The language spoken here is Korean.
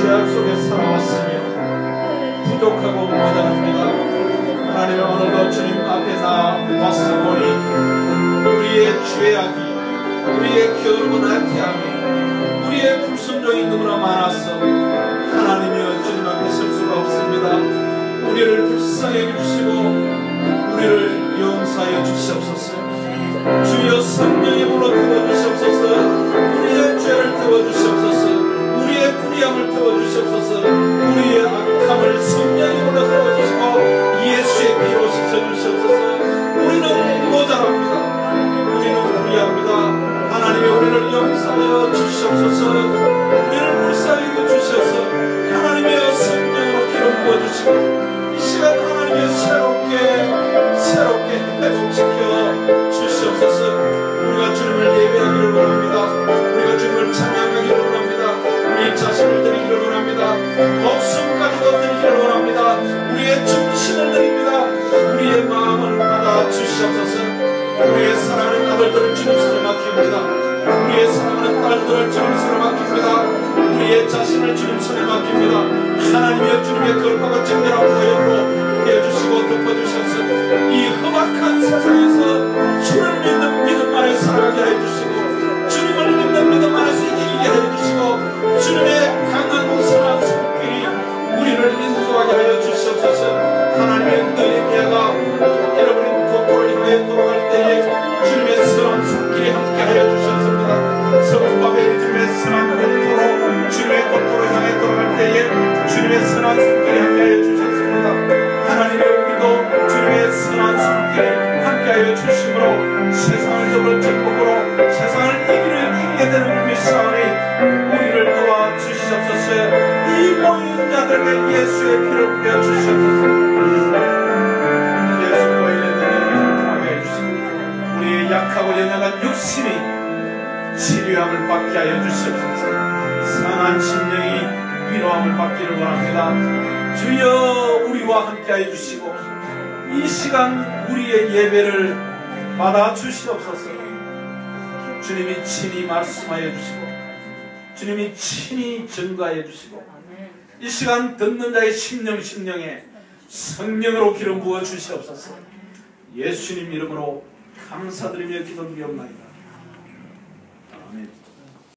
죄악 속에 살아왔으며 부족하고 모자랍니다. 하나님 오늘도 주님 앞에 나왔어 보니 우리의 죄악이 우리의 겨울은 나태함이 우리의 불순종이 너무나 많아서 하나님이여 주님 앞에 설 수가 없습니다. 우리를 불쌍히 주시고 우리를 용서하여 주시옵소서. 주시옵소서. 우리를 불쌍히 주셔서 하나님의 성령으로 기름 부어주시고 이 시간 하나님의 새롭게 새롭게 회복시켜 주시옵소서. 우리가 주님을 예배하기를 원합니다. 우리가 주님을 찬양하기를 원합니다. 우리 자신을 드리기를 원합니다. 목숨까지도 드리기를 원합니다. 우리의 정신을 드립니다. 우리의 마음을 받아 주시옵소서. 우리의 사랑하는 아들들을 주님 손에 맡깁니다 딸들을 주님 손에 맡깁니다. 우리의 자신을 주님 손에 맡깁니다. 하나님의 주님의 거룩하고 정결한 보혈로 해주시 세상을 더불어 정복으로 세상을 이기를 이기게 되는 줄 믿사오니 우리를 도와 주시옵소서. 이 모인 자들에게 예수의 피를 뿌려 주시옵소서. 우리의 약하고 연약한 육신이 치료함을 받게 하여 주시옵소서. 상한 심령이 위로함을 받기를 원합니다. 주여 우리와 함께 해주시고 이 시간 우리의 예배를 받아 주시옵소서. 주님이 친히 말씀하여 주시고, 주님이 친히 증거하여 주시고, 이 시간 듣는 자의 심령 심령에 성령으로 기름 부어 주시옵소서. 예수님 이름으로 감사드리며 기도드리옵나이다. 아멘.